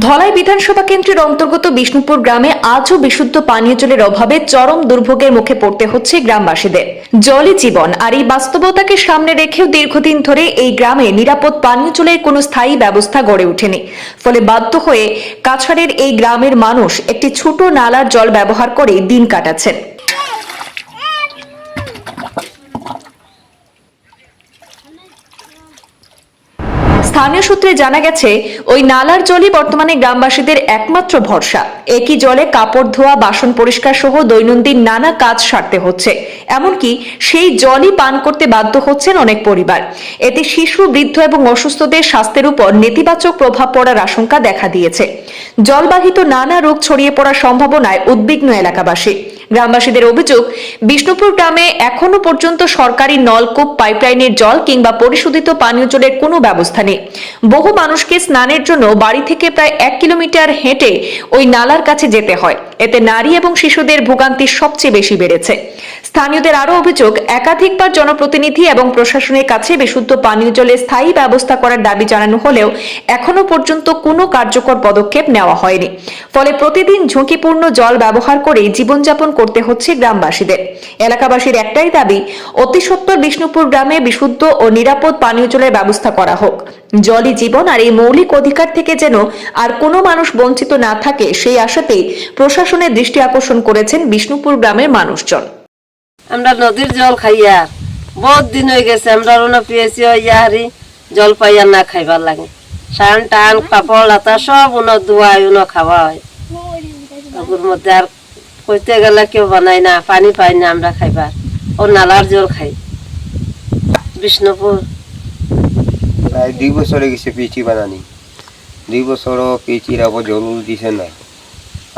ধলাই বিধানসভা কেন্দ্রের অন্তর্গত বিষ্ণুপুর গ্রামে আজও বিশুদ্ধ পানীয় জলের অভাবে চরম দুর্ভোগের মুখে পড়তে হচ্ছে গ্রামবাসীদের। জলই জীবন, আর এই বাস্তবতাকে সামনে রেখেও দীর্ঘদিন ধরে এই গ্রামে নিরাপদ পানীয় জলের কোনো স্থায়ী ব্যবস্থা গড়ে ওঠেনি। ফলে বাধ্য হয়ে কাছাড়ের এই গ্রামের মানুষ একটি ছোট নালার জল ব্যবহার করে দিন কাটাচ্ছেন। স্থানীয় সূত্রে জানা গেছে, ওই নালার জলই বর্তমানে গ্রামবাসীদের একমাত্র ভরসা। একই জলে কাপড় ধোয়া, বাসন পরিষ্কার সহ দৈনন্দিন নানা কাজ সারতে হচ্ছে। এমনকি সেই জলই পান করতে বাধ্য হচ্ছেন অনেক পরিবার। এতে শিশু, বৃদ্ধ এবং অসুস্থদের স্বাস্থ্যের উপর নেতিবাচক প্রভাব পড়ার আশঙ্কা দেখা দিয়েছে। জলবাহিত নানা রোগ ছড়িয়ে পড়ার সম্ভাবনায় উদ্বিগ্ন এলাকাবাসী। গ্রামবাসীদের অভিযোগ, বিষ্ণুপুর গ্রামে এখনও পর্যন্ত সরকারি নলকূপ পাইপলাইনের জল কিংবা পরিশোধিত পানীয় জলের কোনো ব্যবস্থা নেই। বহু মানুষকে স্নানের জন্য বাড়ি থেকে প্রায় এক কিলোমিটার হেঁটে ওই নালার কাছে যেতে হয়। এতে নারী এবং শিশুদের ভোগান্তি সবচেয়ে বেশি বেড়েছে। স্থানীয়দের আরও অভিযোগ, একাধিকবার জনপ্রতিনিধি এবং প্রশাসনের কাছে বিশুদ্ধ পানীয় জলের স্থায়ী ব্যবস্থা করার দাবি জানানো হলেও এখনও পর্যন্ত কোনো কার্যকর পদক্ষেপ নেওয়া হয়নি। ফলে প্রতিদিন ঝুঁকিপূর্ণ জল ব্যবহার করে জীবনযাপন করতে হচ্ছে গ্রামবাসীদের। এলাকাবাসীর একটাই দাবি, অতি সত্বর বিষ্ণুপুর গ্রামে বিশুদ্ধ ও নিরাপদ পানীয় জলের ব্যবস্থা করা হোক। জলই জীবন আর এই মৌলিক অধিকার থেকে যেন আর কোনো মানুষ বঞ্চিত না থাকে, সেই আশাতেই প্রশাসনের দৃষ্টি আকর্ষণ করেছেন বিষ্ণুপুর গ্রামের মানুষজন। আমরা নদীর জল খাইয়া, বহুত দিন হয়ে গেছে, আমরা ওনা পিয়েছি হইয়া হারি জল পাইয়া না খাইবার লাগে। সান টান কাপড় লাতা, সব উনো ধোয়াই উনো খাওয়া হয়। মধ্যে আর কইতে গেলে কেউ বানাই না, পানি পাই না আমরা খাইবার। ও নালার জল খাই। বিষ্ণুপুর। প্রায় দুই বছর গেছে পিচি বানানি। দুই বছরও পিচির আবার জল দিছে না।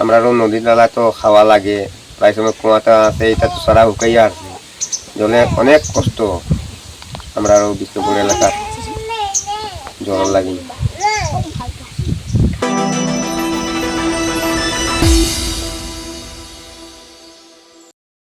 আমরা আরও নদী নালা তো খাওয়া লাগে। প্রায় সময় কুয়াটা আছে, এটা তো সারা শুকাইয়া আছে। জলে অনেক কষ্ট। আমরা আরও বিষ্ণুপুর এলাকার জল লাগি